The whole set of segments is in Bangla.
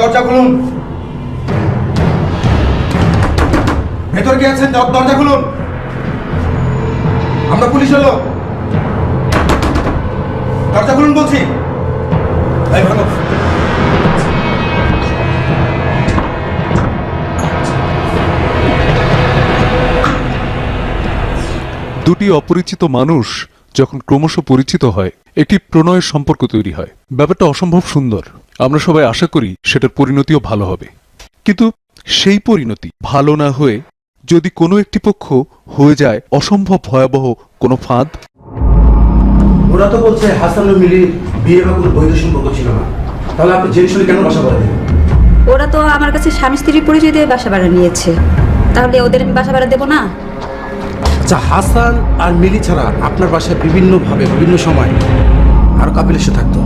দরজা খুলুন। ভেতর কে আছেন? দরজা খুলুন। আমরা পুলিশ হলো দরজা খুলুন বলছি। দুটি অপরিচিত মানুষ যখন ক্রমশ পরিচিত হয় একটি প্রণয়ের সম্পর্ক তৈরি হয়। ব্যাপারটা অসম্ভব সুন্দর। আমরা সবাই আশা করি সেটার পরিণতিও ভালো হবে। কিন্তু সেই পরিণতি ভালো না হয়ে যদি কোনো একটি পক্ষ হয়ে যায় অসম্ভব ভয়াবহ কোনো ফাঁদ? ওরা তো বলছে হাসান ও মিলির বিয়ে বা কোনো বৈধ সম্পর্ক ছিল না। তাহলে আপনি জেনে শুনে কেন বাসা দিলেন? ওরা তো আমার কাছে স্বামী স্ত্রীর পরিচয় দিয়ে বাসা ভাড়া নিয়েছে। তাহলে ওদের আমি বাসা ভাড়া দেবো না? আচ্ছা হাসান আর মিলি ছাড়া আপনার বাসায় বিভিন্নভাবে বিভিন্ন সময় আর কাপিল এসে থাকতো?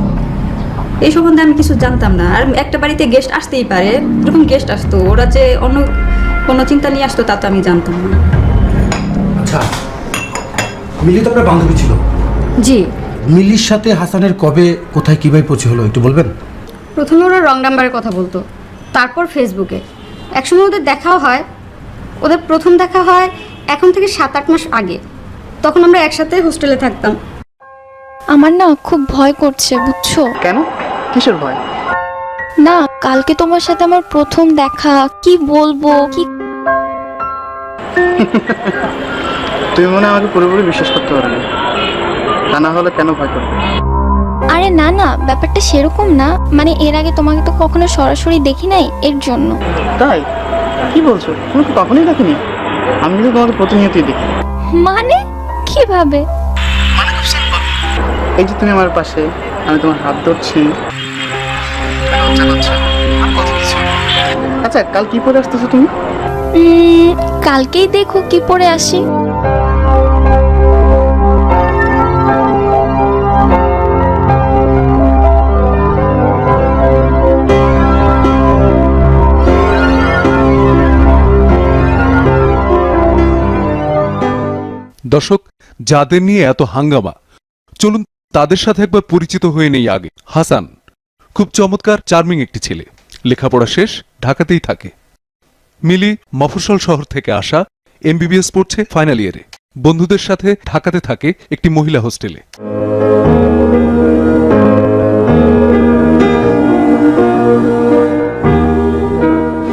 এই সম্বন্ধে আমি কিছু জানতাম না। আর একটা বাড়িতে গেস্ট আসতেই পারে। এরকম গেস্ট আসতো। ওরা যে অন্য কোনো চিন্তা নিয়ে আসতো তা তো আমি জানতাম না। আচ্ছা মিলি তো আপনার বান্ধবী ছিল। জি। মিলির সাথে হাসানের কবে কোথায় কীভাবে পরিচয় হলো একটু বলবেন? প্রথমে ওরা রং নাম্বারের কথা বলতো। তারপর ফেসবুকে একসময় ওদের দেখাও হয়। ওদের প্রথম দেখা হয় এখন থেকে সাত আট মাস আগে। তখন আমরা একসাথে হোস্টেলে থাকতাম। আমার না খুব ভয় করছে বুঝছ? কেন? কিসের ভয়? না কালকে তোমার সাথে আমার প্রথম দেখা। কি বলব? কি তুমি মনে আমাকে পুরোপুরি বিশ্বাস করতে পারবে। না তা না হলে কেন ভয় করবে? আরে না না ব্যাপারটা সেরকম না। মানে এর আগে তোমাকে তো কখনো সরাসরি দেখি নাই এর জন্য। তাই? কি বলছো? তুমি তো কখনোই দেখিনি? আমি কিন্তু তোমাকে প্রতিনিয়তই দেখি মানে কীভাবে। এই যে তুমি আমার পাশে আমি তোমার হাত ধরছি। আচ্ছা কাল কি পরে আসতেছো তুমি কালকেই দেখো কি পরে আসি দর্শক যাদের নিয়ে এত হাঙ্গামা চলুন তাদের সাথে একবার পরিচিত হয়ে নেই আগে। হাসান খুব চমৎকার চার্মিং একটি ছেলে। লেখাপড়া শেষ ঢাকাতেই থাকে। মিলি মফস্বল শহর থেকে আসা এমবিবিএস পড়ছে ফাইনাল ইয়ারে। বন্ধুদের সাথে ঢাকাতে থাকে একটি মহিলা হোস্টেলে।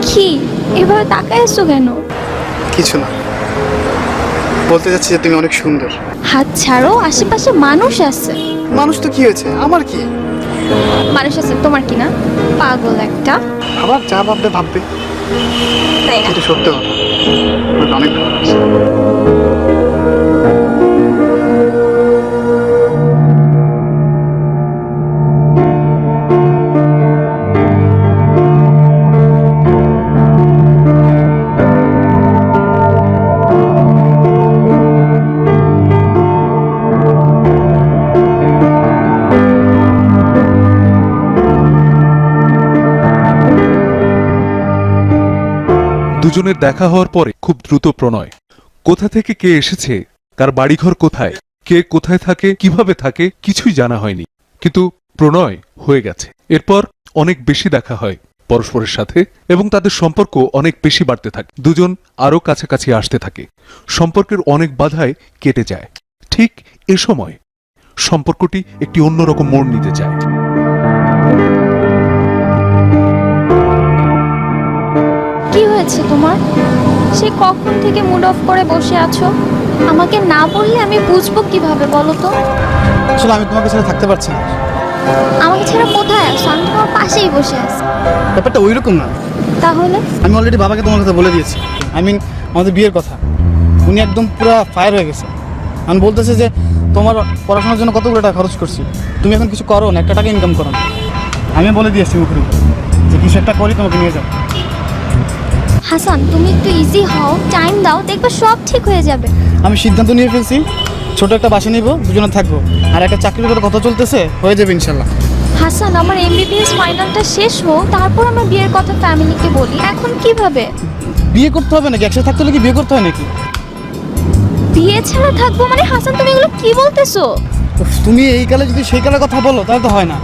কি? এভাবে তাকায় আছো কেন? কিছু না। বলতে চাচ্ছি যে তুমি অনেক সুন্দর। হাত ছাড়ো আশেপাশে মানুষ আছে। মানুষ তো কি হয়েছে? আমার কি? মানুষ আছে তোমার কি না? পাগল একটা। আবার যা ভাববে ভাববে। তাই না? এটা সত্য কথা। অনেক ভালোবাসি দুজনের দেখা হওয়ার পরে খুব দ্রুত প্রণয়। কোথা থেকে কে এসেছে? কার বাড়িঘর কোথায়? কে কোথায় থাকে? কীভাবে থাকে? কিছুই জানা হয়নি। কিন্তু প্রণয় হয়ে গেছে। এরপর অনেক বেশি দেখা হয় পরস্পরের সাথে এবং তাদের সম্পর্ক অনেক বেশি বাড়তে থাকে। দুজন আরও কাছাকাছি আসতে থাকে। সম্পর্কের অনেক বাধায় কেটে যায়। ঠিক এ সময় সম্পর্কটি একটি অন্যরকম মোড় নিতে চায়। হয়েছে তোমার? সে কখন থেকে মুড অফ করে বসে আছো? আমাকে না বললে আমি বুঝব কীভাবে বলো তো। আসলে আমি তোমাকে ছাড়া থাকতে পারছি না। আমাকে ছাড়া কোথায় আছো? আমি তোমার পাশেই বসে আছি। ব্যাপারটা ওই রকম না। তাহলে? আমি অলরেডি বাবাকে তোমার কথা বলে দিয়েছি। আই মিন আমাদের বিয়ের কথা। উনি একদম পুরো ফায়ার হয়ে গেছে। আমি বলতেছে যে তোমার পড়াশোনার জন্য কতগুলো টাকা খরচ করছি? তুমি এখন কিছু করো না একটা টাকা ইনকাম করো না। আমি বলে দিয়েছি মুখের উপর যে কিছু একটা করি তোমাকে নিয়ে যাব। হাসান তুমি একটু ইজি হও টাইম দাও দেখবে সব ঠিক হয়ে যাবে। আমি সিদ্ধান্ত নিয়ে ফেলছি ছোট একটা বাসা নিব দুজনে থাকব। আর একটা চাকরির কথা কথা চলতেছে হয়ে যাবে ইনশাল্লাহ। হাসান আমার এমবিবিএস ফাইনালটা শেষ হোক তারপর আমরা বিয়ের কথা ফ্যামিলিকে বলি। এখন কীভাবে? বিয়ে করতে হবে নাকি? একসাথে থাকতে হলে কি বিয়ে করতে হয় নাকি? বিয়ে ছাড়া থাকব মানে হাসান তুমি এগুলো কি বলতেছো? তুমি এই কালে যদি সেই কালে কথা বলো তাহলে তো হয় না।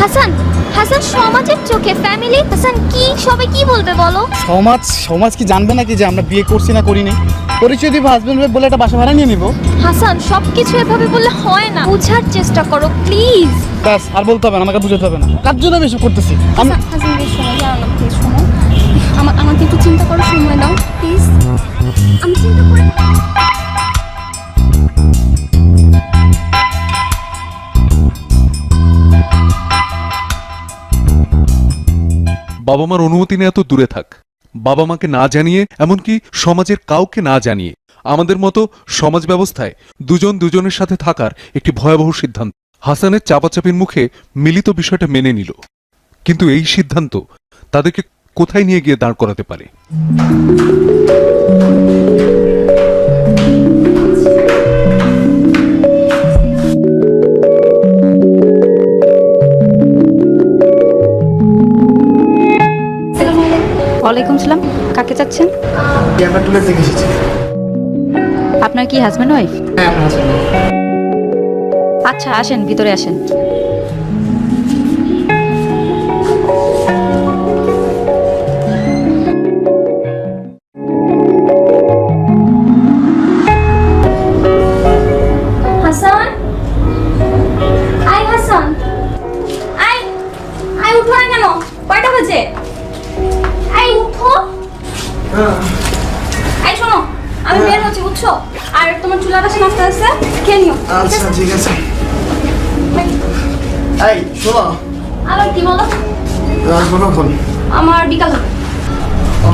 হাসান হাসান সমাজের চোখে ফ্যামিলি হাসান কি সবাই কি বলবে বলো? সমাজ সমাজ কি জানবে নাকি যে আমরা বিয়ে করছি না করি নাই? পরিচয় দিব হাজবেন্ড বলে একটা বাসা ভাড়া নিয়ে নিবো। হাসান সবকিছু এভাবে বললে হয় না। বুঝার চেষ্টা করো প্লিজ ব্যাস আর বলতে হবে না আমাকে বুঝাতে হবে না। কার জন্য আমি এসব করতেছি? আমি হাসান প্লিজ শোনো জানো না প্লিজ শোনো। আমাকে একটু চিন্তা করার সময় দাও প্লিজ আমি চিন্তা করে বাবা মার অনুমতি নিয়ে এত দূরে থাক। বাবা মাকে না জানিয়ে, এমনকি সমাজের কাউকে না জানিয়ে। আমাদের মতো সমাজ ব্যবস্থায় দুজন দুজনের সাথে থাকার একটি ভয়াবহ সিদ্ধান্ত। হাসানের চাপাচাপির মুখে মিলিত বিষয়টা মেনে নিল। কিন্তু এই সিদ্ধান্ত তাদেরকে কোথায় নিয়ে গিয়ে দাঁড় করাতে পারে? ওয়ালাইকুম সালাম। কাকে চাচ্ছেন? আপনার কি হাজব্যান্ড ওয়াইফ হ্যাঁ। আচ্ছা আসেন ভিতরে আসেন। আচ্ছা ঠিক আছে। এই শোনো। আবার কি বলো? আসব কখন আমার বিকাল হবে।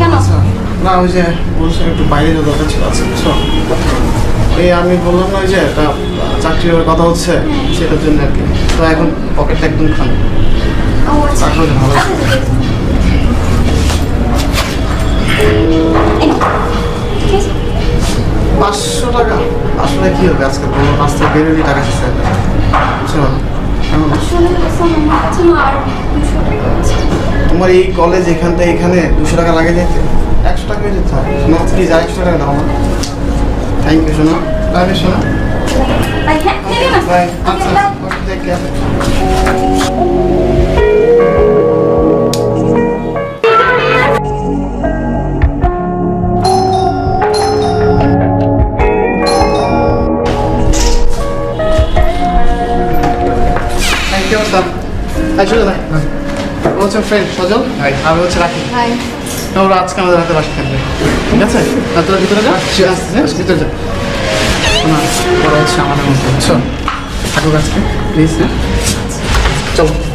কেন? আচ্ছা, না ওই যে বলছে একটু বাইরে যাওয়া দরকার ছিল আছে বুঝছ? এই আমি বললাম না ওই যে একটা চাকরির কথা হচ্ছে সেটার জন্য আর কি। তো এখন পকেটটা একদম আচ্ছা। চাকরি ভালো। পাঁচশো টাকা? আসলে কি হবে আজকে? বলল রাস্তা বেরোলি টাকা শেষ হয়ে যাবে। বুঝছ। তোমার এই কলেজ এখান থেকে এখানে দুশো টাকা লাগে যেতে একশো টাকা যেতে হয়। শোনা প্লিজ আর একশো টাকা দাও আমার থ্যাংক ইউ শোনা। বাই শোনা। বাই, হ্যাঁ। বাই আচ্ছা হাই সুজন ও হচ্ছে ফ্রেন্ড সজল? আমি হচ্ছে রাখি। Hi. ওরা আজকে আমাদের হাতে বাসা থাকবে। ঠিক আছে? আর তোরা ভিতরে যা। ঠিক হ্যাঁ, ভিতরে যা। না ওরা হচ্ছে আমাদের মতো বুঝছ? থাকুক আজকে। প্লিজ হ্যাঁ? চলো।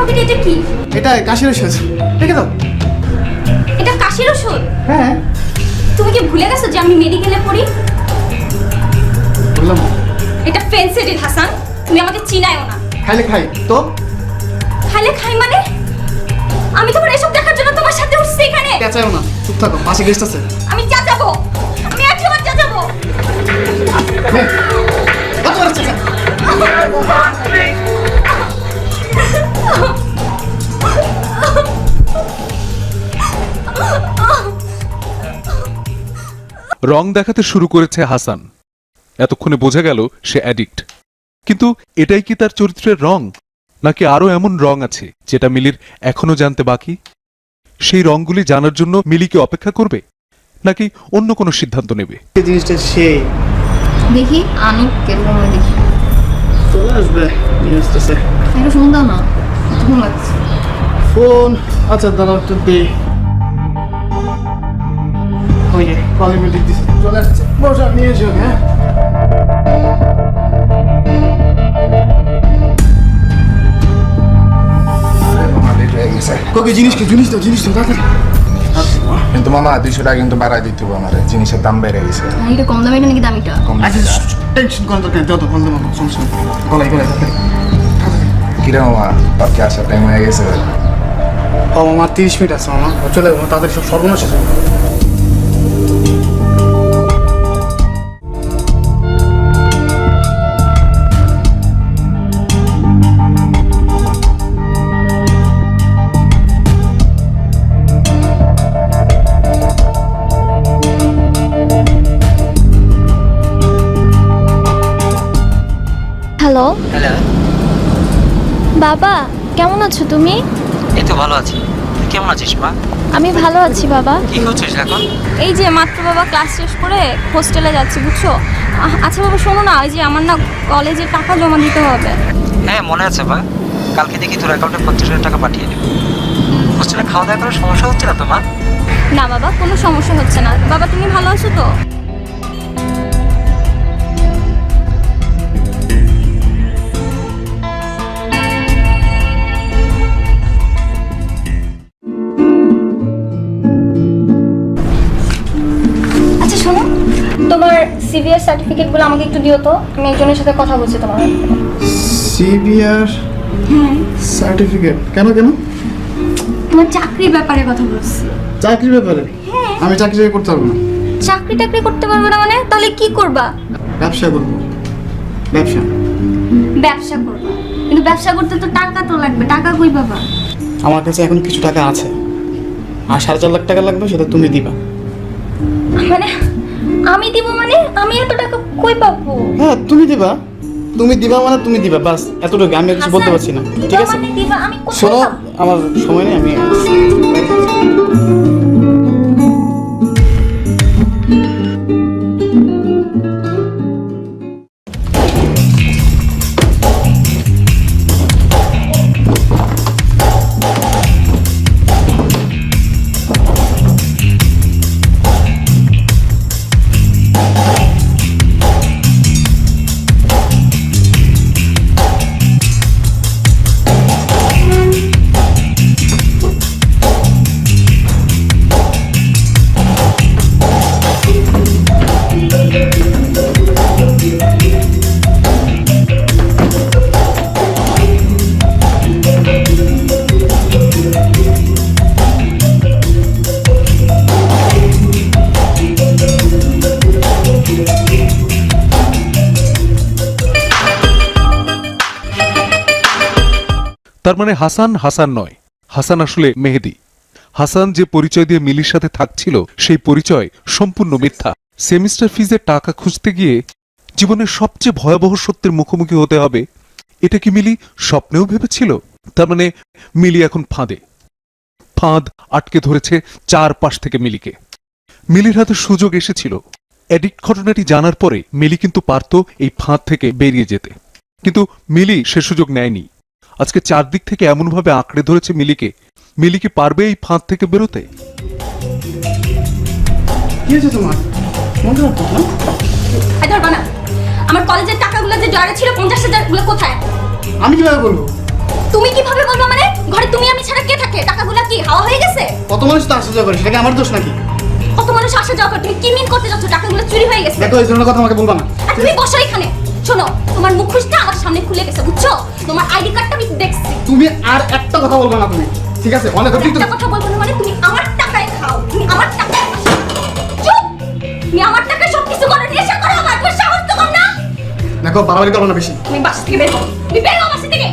পকেটে এটা কি? এটা কাশির ওষুধ। রেখে দাও। এটা কাশির ওষুধ? হ্যাঁ। তুমি কি ভুলে গেছো যে আমি মেডিকেলে পড়ি? বললাম। এটা ফেন্সিডিল হাসান। তুমি আমাকে চিনায়ও না। খাইলে খাই। তো? খাইলে খাই মানে? আমি তোমার এসব দেখার জন্য তোমার সাথে উঠছি এখানে। পেঁচাও না। চুপ থাকো। পাশে গেস্ট আছে। আমি যাব আমি একবার যা যাব কত বার চেঁচা? রং দেখাতে শুরু করেছে হাসান। এতক্ষণে বোঝা গেল সে অ্যাডিক্ট কিন্তু এটাই কি তার চরিত্রের রং? নাকি আরও এমন রং আছে যেটা মিলির এখনও জানতে বাকি? সেই রংগুলি জানার জন্য মিলিকে অপেক্ষা করবে? নাকি অন্য কোনো সিদ্ধান্ত নেবে? এই জিনিসটা সেই। দেখি কেরকম হয় দেখি। চলে আসবে নিয়ে আসতেছে। একটা না। ঘুম লাগছে ফোন আচ্ছা দাঁড়াও একটু দে ওই যে কলিং বেল দিচ্ছে চলে আসছে। বসা নিয়ে এসো হ্যাঁ। কোকে জিনিস কি জিনিস তো জিনিস তো তাড়াতাড়ি। কিন্তু মামা দুইশো টাকা কিন্তু বাড়াই দিতে হবে আমার। জিনিসের দাম বেড়ে গেছে। এটা কম দামিটা নাকি দামিটা কম আচ্ছা টেনশন করার দরকার নেই দাও তো বন্ধ মামা সমস্যা নেই। গলাই গলাই কিরে মামা তোর কি আসার টাইম হয়ে গেছে। ও মামা তিরিশ মিনিট আছে মামা। চলে যাব, তাড়াতাড়ি সব সর্বনাশ বাবা কেমন আছো তুমি? এই তো ভালো আছি। তুই কেমন আছিস মা? আমি ভালো আছি বাবা। কি করছিস এখন? এই যে মাত্র বাবা ক্লাস শেষ করে হোস্টেলে যাচ্ছি বুঝছ? আহ, আচ্ছা বাবা শোনো না ওই যে আমার না কলেজে টাকা জমা দিতে হবে। হ্যাঁ মনে আছে মা। কালকে দেখি তোর অ্যাকাউন্টে পঞ্চাশ হাজার টাকা পাঠিয়ে দেবো। হোস্টেলে খাওয়া দাওয়া করার সমস্যা হচ্ছে না তো মা? না বাবা কোনো সমস্যা হচ্ছে না। বাবা তুমি ভালো আছো তো? সিভিআর সার্টিফিকেটগুলো আমাকে একটু দিও তো। আমি একজনের সাথে কথা বলছি তোমার। সিবিআর সার্টিফিকেট কেন কেন? তোমার চাকরির ব্যাপারে কথা বলছি। চাকরির ব্যাপারে? হ্যাঁ। আমি চাকরি করতে পারব না। চাকরি টাকরি করতে পারবে না মানে? তাহলে কি করবা? ব্যবসা করব। ব্যবসা। ব্যবসা করবা। কিন্তু ব্যবসা করতে তো টাকা তো লাগবে। টাকা কই বাবা আমার কাছে এখন কিছু টাকা আছে। আর সাড়ে চার লাখ টাকা লাগবে সেটা তুমি দিবা। মানে আমি দিব মানে? আমি এত টাকা কই পাবো? হ্যাঁ তুমি দিবা। তুমি দিবা মানে তুমি দিবা বাস এতটুকু। আমি কিছু বলতে পারছি না ঠিক আছে? মানে দিবা, আমি শোনো আমার সময় নেই আমি তার মানে হাসান হাসান নয়। হাসান আসলে মেহেদি। হাসান যে পরিচয় দিয়ে মিলির সাথে থাকছিল, সেই পরিচয় সম্পূর্ণ মিথ্যা। সেমিস্টার ফিজের টাকা খুঁজতে গিয়ে জীবনের সবচেয়ে ভয়াবহ সত্যের মুখোমুখি হতে হবে, এটা কি মিলি স্বপ্নেও ভেবেছিল? তার মানে মিলি এখন ফাঁদে। ফাঁদ আটকে ধরেছে চার পাশ থেকে মিলিকে। মিলির হাতে সুযোগ এসেছিল। এডিক্ট ঘটনাটি জানার পরে মিলি কিন্তু পারত এই ফাঁদ থেকে বেরিয়ে যেতে। কিন্তু মিলি সে সুযোগ নেয়নি। আজকে চারদিক থেকে এমনভাবে আঁকড়ে ধরেছে মিলিকে। মিলি কি পারবে এই ফাঁদ থেকে বেরোতে? কি হয়েছে তোমার? মন খারাপ তো না ধরবা না আমার কলেজের টাকাগুলো যে জড়া ছিল পঞ্চাশ হাজারগুলো কোথায়? আমি কীভাবে বলব? তুমি কীভাবে বলব মানে? ঘরে তুমি আমি ছাড়া কে থাকে? টাকাগুলো কি হাওয়া হয়ে গেছে? কত মানুষ তো আসা যাওয়া করে সেটা কি আমার দোষ নাকি? কত মানুষ আসা যাওয়া করে? তুমি কি মিন করতে যাচ্ছ? টাকাগুলো চুরি হয়ে গেছে? দেখো এই ধরনের কথা আমাকে বলবা না। আর তুমি বসো এখানে। শোনো তোমার মুখোশটা আমার সামনে খুলে গেছে বুঝছ? তোমার আইডি কার্ডটা আমি দেখছি। তুমি আর একটা কথা বলবা না তুমি ঠিক আছে? অনেক অতিরিক্ত একটা কথা বলব না মানে তুমি আমার টাকায় খাও তুমি আমার টাকায় চুপ! তুমি আমার টাকায় সব কিছু করো নেশা করো আমার সাহস তো কম না। দেখো বাড়াবাড়ি করো না বেশি। তুমি বাস থেকে বের হও তুমি বের হও বাস থেকে।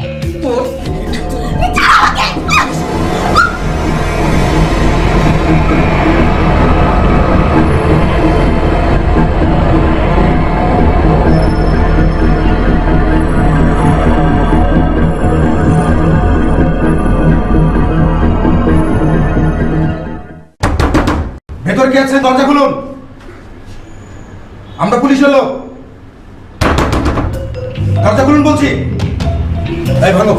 কে আছে দরজা খুলুন। আমরা পুলিশ হলো দরজা খুলুন বলছি। এই ভাঙো